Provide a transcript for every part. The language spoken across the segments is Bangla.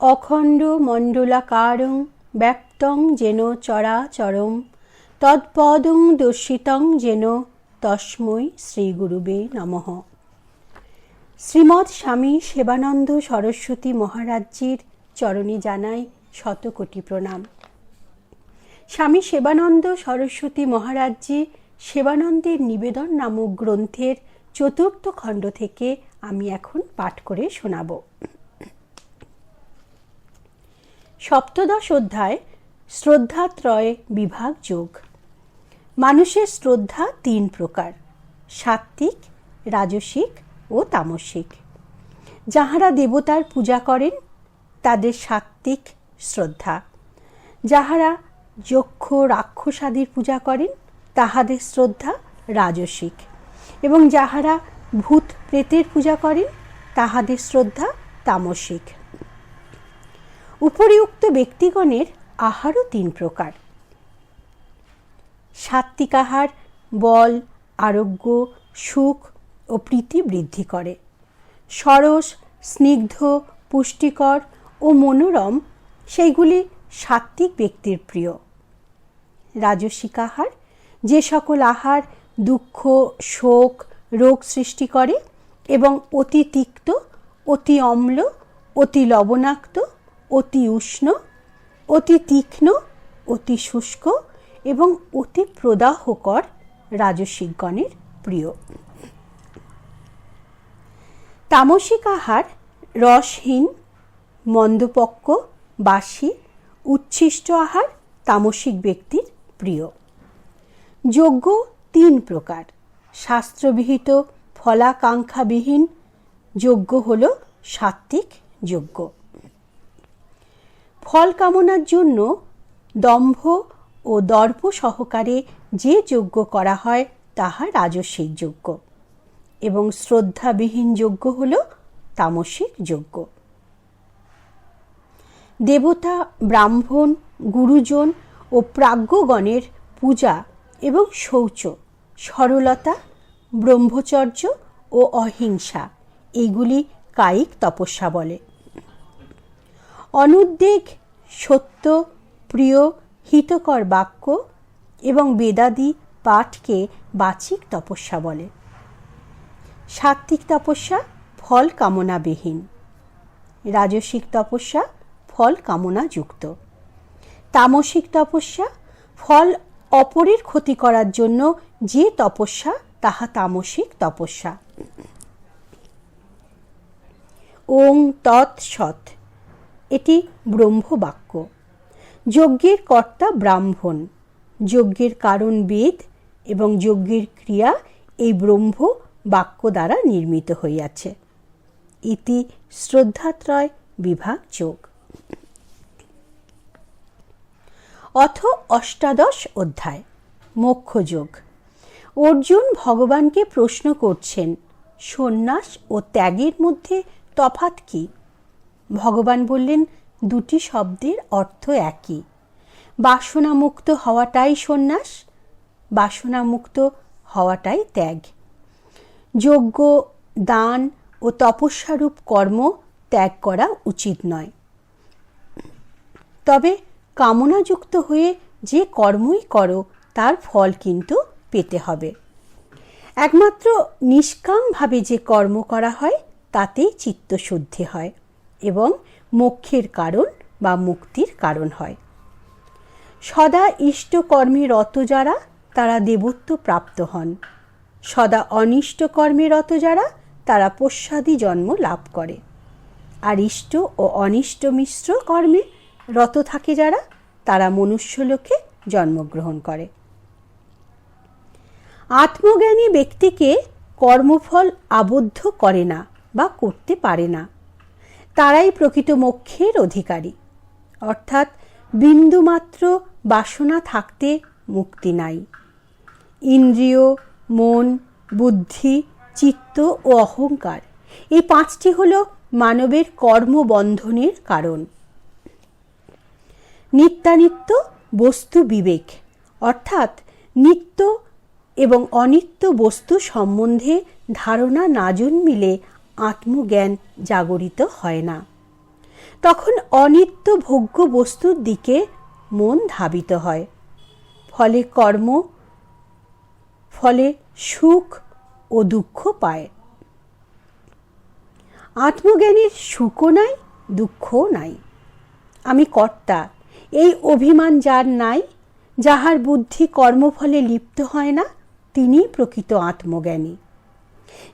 অখণ্ড মণ্ডলাকারং ব্যক্তং যেন চরাচরম, তৎপদং দর্শিতং যেন তস্মৈ শ্রীগুরুবে নমঃ। শ্রীমৎ স্বামী সেবানন্দ সরস্বতী মহারাজ্যের চরণে জানাই শতকোটি প্রণাম। স্বামী সেবানন্দ সরস্বতী মহারাজ্যে সেবানন্দের নিবেদন নামক গ্রন্থের চতুর্থ খণ্ড থেকে আমি এখন পাঠ করে শোনাব। সপ্তদশ অধ্যায়, শ্রদ্ধাত্রয় বিভাগ যোগ। মানুষের শ্রদ্ধা তিন প্রকার, সাত্ত্বিক, রাজসিক ও তামসিক। যাহারা দেবতার পূজা করেন, তাদের সাত্ত্বিক শ্রদ্ধা। যাহারা যক্ষ রাক্ষসাদির পূজা করেন, তাহাদের শ্রদ্ধা রাজসিক। এবং যাহারা ভূত প্রেতের পূজা করেন, তাহাদের শ্রদ্ধা তামসিক। উপরিউক্ত ব্যক্তিগণের আহারও তিন প্রকার। সাত্বিক আহার বল, আরোগ্য, সুখ ও প্রীতি বৃদ্ধি করে। সরস, স্নিগ্ধ, পুষ্টিকর ও মনোরম, সেইগুলি সাত্বিক ব্যক্তির প্রিয়। রাজসিক আহার, যে সকল আহার দুঃখ, শোক, রোগ সৃষ্টি করে এবং অতি তিক্ত, অতি অম্ল, অতি লবণাক্ত অতি উষ্ণ, অতি তীক্ষ্ণ, অতি শুষ্ক এবং অতি প্রদাহকর রাজসিকগণের প্রিয়। তামসিক আহার রসহীন, মন্দপক্ক, বাসি, উচ্ছিষ্ট আহার তামসিক ব্যক্তির প্রিয়। যোগ্য তিন প্রকার, শাস্ত্রবিহিত ফলাকাঙ্ক্ষাবিহীন যজ্ঞ হল সাত্ত্বিক যজ্ঞ। ফল কামনার জন্য দম্ভ ও দর্প সহকারে যে যজ্ঞ করা হয়, তাহা রাজস্বিক যজ্ঞ। এবং শ্রদ্ধাবিহীন যজ্ঞ হল তামসিক যজ্ঞ। দেবতা, ব্রাহ্মণ, গুরুজন ও প্রাজ্ঞগণের পূজা এবং শৌচ, সরলতা, ব্রহ্মচর্য ও অহিংসা এইগুলি কায়িক তপস্যা বলে। অনুদ্বেগ সত্য, প্রিয়, হিতকর বাক্য এবং বেদাদি পাঠকে বাচিক তপস্যা বলে। সাত্ত্বিক তপস্যা ফল কামনাবিহীন। রাজসিক তপস্যা ফল কামনাযুক্ত। তামসিক তপস্যা ফল অপরের ক্ষতি করার জন্য যে তপস্যা, তাহা তামসিক তপস্যা। ওং তৎ সৎ এটি ব্রহ্মবাক্য। যজ্ঞের কর্তা ব্রাহ্মণ। যজ্ঞের কারণ বেদ এবং যজ্ঞের ক্রিয়া এই ব্রহ্ম বাক্য দ্বারা নির্মিত হইয়াছে। ইতি শ্রদ্ধাত্রয় বিভাগ যোগ। অথ অষ্টাদশ অধ্যায়, মোক্ষযোগ। অর্জুন ভগবানকে প্রশ্ন করছেন, সন্ন্যাস ও ত্যাগের মধ্যে তফাত কি? ভগবান বললেন, দুটি শব্দের অর্থ একই। বাসনামুক্ত হওয়াটাই সন্ন্যাস, বাসনামুক্ত হওয়াটাই ত্যাগ। যজ্ঞ, দান ও তপস্যারূপ কর্ম ত্যাগ করা উচিত নয়। তবে কামনাযুক্ত হয়ে যে কর্মই করো, তার ফল কিন্তু পেতে হবে। একমাত্র নিষ্কামভাবে যে কর্ম করা হয়, তাতেই চিত্তশুদ্ধি হয়। এবং মোক্ষের কারণ বা মুক্তির কারণ হয়। সদা ইষ্ট কর্মে রত যারা, তারা দেবত্ব প্রাপ্ত হন। সদা অনিষ্ট কর্মে রত যারা, তারা পশ্চাদি জন্ম লাভ করে। আর ইষ্ট ও অনিষ্ট মিশ্র কর্মে রত থাকে যারা, তারা মনুষ্যলোকে জন্মগ্রহণ করে। আত্মজ্ঞানী ব্যক্তিকে কর্মফল আবদ্ধ করে না বা করতে পারে না। তারাই প্রকৃত মোক্ষের অধিকারী। অর্থাৎ বিন্দুমাত্র বাসনা থাকতে মুক্তি নাই। ইন্দ্রিয়, মন, বুদ্ধি, চিত্ত ও অহংকার এই পাঁচটি হল মানবের কর্মবন্ধনের কারণ। নিত্যানিত্য বস্তু বিবেক, অর্থাৎ নিত্য এবং অনিত্য বস্তু সম্বন্ধে ধারণা না জন্মিলে আত্মজ্ঞান জাগরিত হয় না। তখন অনিত্য ভোগ্য বস্তুর দিকে মন ধাবিত হয়। ফলে কর্ম, ফলে সুখ ও দুঃখ পায়। আত্মজ্ঞানীর সুখও নাই, দুঃখও নাই। আমি কর্তা, এই অভিমান যার নাই, যাহার বুদ্ধি কর্মফলে লিপ্ত হয় না তিনি প্রকৃত আত্মজ্ঞানী।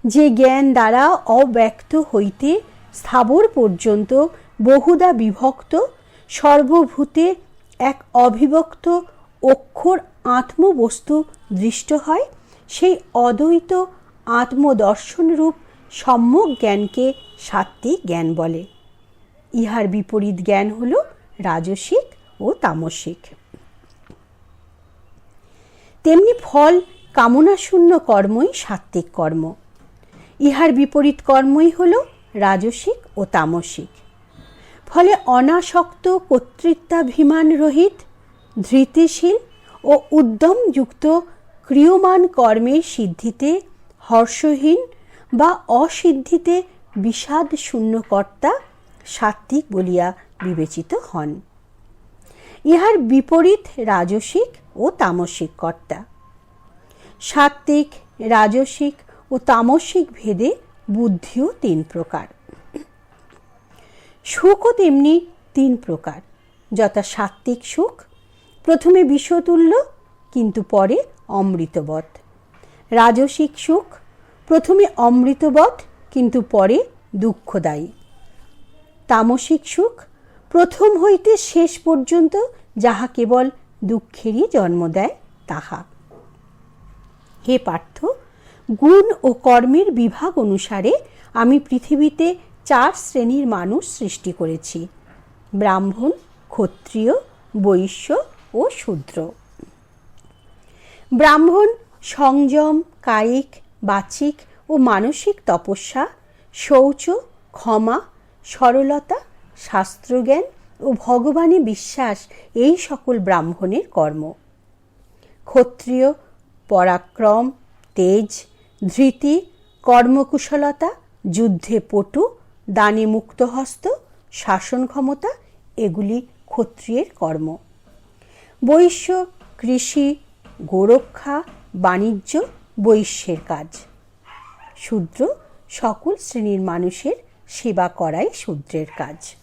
যে জ্ঞান দ্বারা অব্যক্ত হইতে স্থাবর পর্যন্ত বহুদা বিভক্ত, সর্বভূতে এক অবিভক্ত অক্ষর আত্মবস্তু দৃষ্ট হয়, সেই অদ্বৈত আত্মদর্শনরূপ সম্যক জ্ঞানকে সাত্ত্বিক জ্ঞান বলে। ইহার বিপরীত জ্ঞান হল রাজসিক ও তামসিক। তেমনি ফল কামনাশূন্য কর্মই সাত্ত্বিক কর্ম। ইহার বিপরীত কর্মই হল রাজসিক ও তামসিক। ফলে অনাসক্ত কর্তৃত্বাভিমান রহিত, ধৃতিশীল ও উদ্যমযুক্ত ক্রিয়মান কর্মের সিদ্ধিতে হর্ষহীন বা অসিদ্ধিতে বিষাদ শূন্যকর্তা সাত্ত্বিক বলিয়া বিবেচিত হন। ইহার বিপরীত রাজসিক ও তামসিক কর্তা। সাত্ত্বিক, রাজসিক ও তামসিক ভেদে বুদ্ধিও তিন প্রকার। সুখও তেমনি তিন প্রকার, যথা সাত্ত্বিক সুখ, প্রথমে বিষতুল্য কিন্তু পরে অমৃতবৎ। রাজসিক সুখ, প্রথমে অমৃতবৎ, কিন্তু পরে দুঃখদায়ী। তামসিক সুখ, প্রথম হইতে শেষ পর্যন্ত যাহা কেবল দুঃখেরই জন্ম দেয়, তাহা। হে পার্থ গুণ ও কর্মের বিভাগ অনুসারে আমি পৃথিবীতে চার শ্রেণির মানুষ সৃষ্টি করেছি। ব্রাহ্মণ, ক্ষত্রিয়, বৈশ্য ও শূদ্র। ব্রাহ্মণ, সংযম, কায়িক, বাচিক ও মানসিক তপস্যা, শৌচ, ক্ষমা, সরলতা, শাস্ত্রজ্ঞান ও ভগবানে বিশ্বাস এই সকল ব্রাহ্মণের কর্ম। ক্ষত্রিয়, পরাক্রম, তেজ ধৃতি, কর্মকুশলতা, যুদ্ধে পটু, দানে মুক্তহস্ত, শাসন ক্ষমতা, এগুলি ক্ষত্রিয়ের কর্ম। বৈশ্য, কৃষি, গোরক্ষা, বাণিজ্য, বৈশ্যের কাজ। শূদ্র, সকল শ্রেণির মানুষের সেবা করাই শূদ্রের কাজ।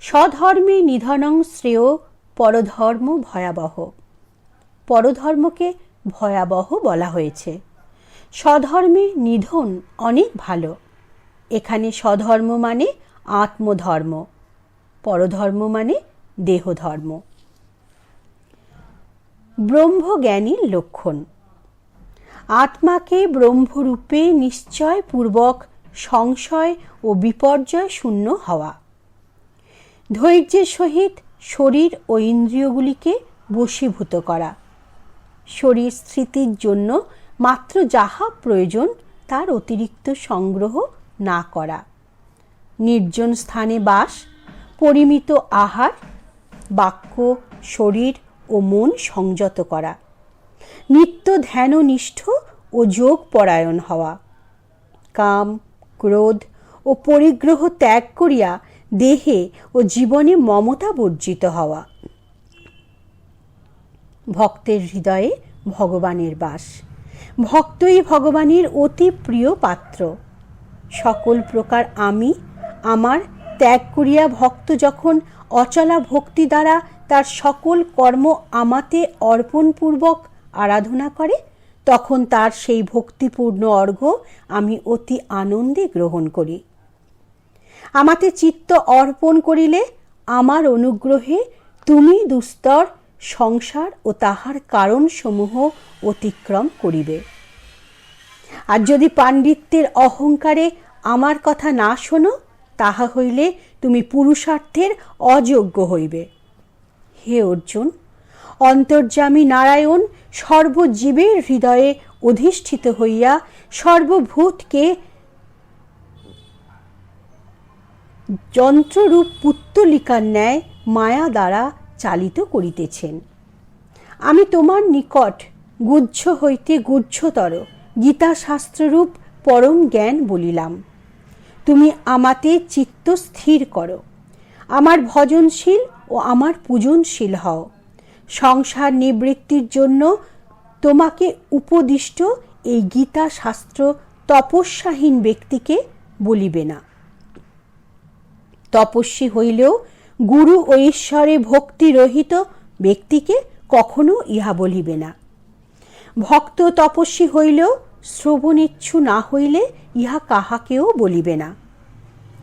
স্বধর্মে নিধনং শ্রেয় পরধর্ম ভয়াবহ। পরধর্মকে ভয়াবহ বলা হয়েছে। স্বধর্মে নিধন অনেক ভালো। এখানে স্বধর্ম মানে আত্মধর্ম, পরধর্ম মানে দেহধর্ম। ব্রহ্মজ্ঞানীর লক্ষণ। আত্মাকে ব্রহ্মরূপে নিশ্চয়পূর্বক সংশয় ও বিপর্যয় শূন্য হওয়া। ধৈর্যের সহিত শরীর ও ইন্দ্রিয়গুলিকে বশীভূত করা। শরীর স্থিতির জন্য মাত্র যাহা প্রয়োজন, তার অতিরিক্ত সংগ্রহ না করা। নির্জন স্থানে বাস, পরিমিত আহার, বাক্য, শরীর ও মন সংযত করা। নিত্য ধ্যাননিষ্ঠ ও যোগ পরায়ণ হওয়া। কাম, ক্রোধ ও পরিগ্রহ ত্যাগ করিয়া দেহে ও জীবনে মমতা বর্জিত হওয়া। ভক্তের হৃদয়ে ভগবানের বাস। ভক্তই ভগবানের অতি প্রিয় পাত্র। সকল প্রকার আমি আমার ত্যাগ করিয়া ভক্ত যখন অচলা ভক্তি দ্বারা তার সকল কর্ম আমাতে অর্পণপূর্বক আরাধনা করে, তখন তার সেই ভক্তিপূর্ণ অর্ঘ্য আমি অতি আনন্দে গ্রহণ করি। আমাতে চিত্ত অর্পণ করিলে আমার অনুগ্রহে তুমি দুস্তর সংসার ও তাহার কারণসমূহ অতিক্রম করিবে। আর যদি পাণ্ডিত্যের অহংকারে আমার কথা না শোনো, তাহা হইলে তুমি পুরুষার্থের অযোগ্য হইবে। হে অর্জুন, অন্তর্যামী নারায়ণ, সর্বজীবের হৃদয়ে অধিষ্ঠিত হইয়া সর্বভূতকে যন্ত্ররূপ পুত্তলিকার ন্যায় মায়া দ্বারা চালিত করিতেছেন। আমি তোমার নিকট গুচ্ছ হইতে গুচ্ছতর গীতাশাস্ত্ররূপ পরম জ্ঞান বলিলাম। তুমি আমাতে চিত্ত স্থির করো। আমার ভজনশীল ও আমার পূজনশীল হও। সংসার নিবৃত্তির জন্য তোমাকে উপদিষ্ট এই গীতা শাস্ত্র তপস্যাহীন ব্যক্তিকে বলিবে না। তপস্বী হইলেও গুরু ও ঈশ্বরে ভক্তিরহিত ব্যক্তিকে কখনো ইহা বলিবে না। ভক্ত তপস্বী হইলেও শ্রবণিচ্ছু না হইলে ইহা কাহাকেও বলিবে না।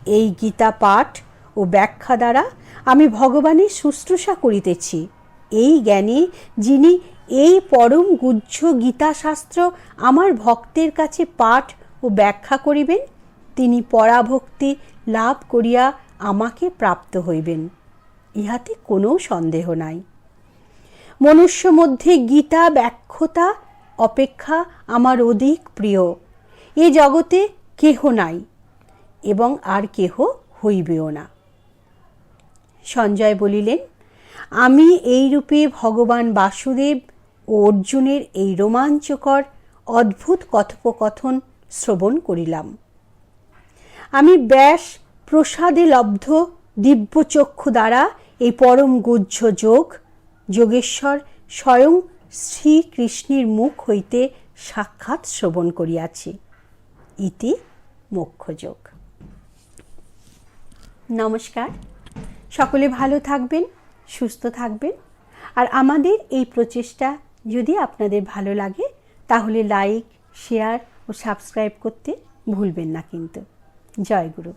এই গীতা পাঠ ও ব্যাখ্যা দ্বারা আমি ভগবানের শুশ্রূষা করিতেছি। এই জ্ঞানে যিনি এই পরম গুজ্জ গীতাশাস্ত্র আমার ভক্তের কাছে পাঠ ও ব্যাখ্যা করিবেন তিনি পরাভক্তি লাভ করিয়া আমাকে প্রাপ্ত হইবেন। ইহাতে কোনো সন্দেহ নাই। মনুষ্য মধ্যে গীতা, ব্যাখ্যতা, অপেক্ষা আমার অধিক প্রিয়। এ জগতে কেহ নাই এবং আর কেহ হইবেও না। সঞ্জয় বলিলেন, আমি এই রূপে ভগবান বাসুদেব ও অর্জুনের এই রোমাঞ্চকর, অদ্ভুত কথোপকথন শ্রবণ করিলাম। আমি ব্যাস প্রসাদে লব্ধ দিব্যচক্ষু দ্বারা এই পরম গুহ্য যোগ। যোগেশ্বর স্বয়ং শ্রীকৃষ্ণের মুখ হইতে সাক্ষাৎ শ্রবণ করিয়াছি। ইতি মোক্ষযোগ নমস্কার। সকলে ভালো থাকবেন, সুস্থ থাকবেন। আর আমাদের এই প্রচেষ্টা যদি আপনাদের ভালো লাগে, তাহলে লাইক, শেয়ার ও সাবস্ক্রাইব করতে ভুলবেন না কিন্তু। জয় গুরু।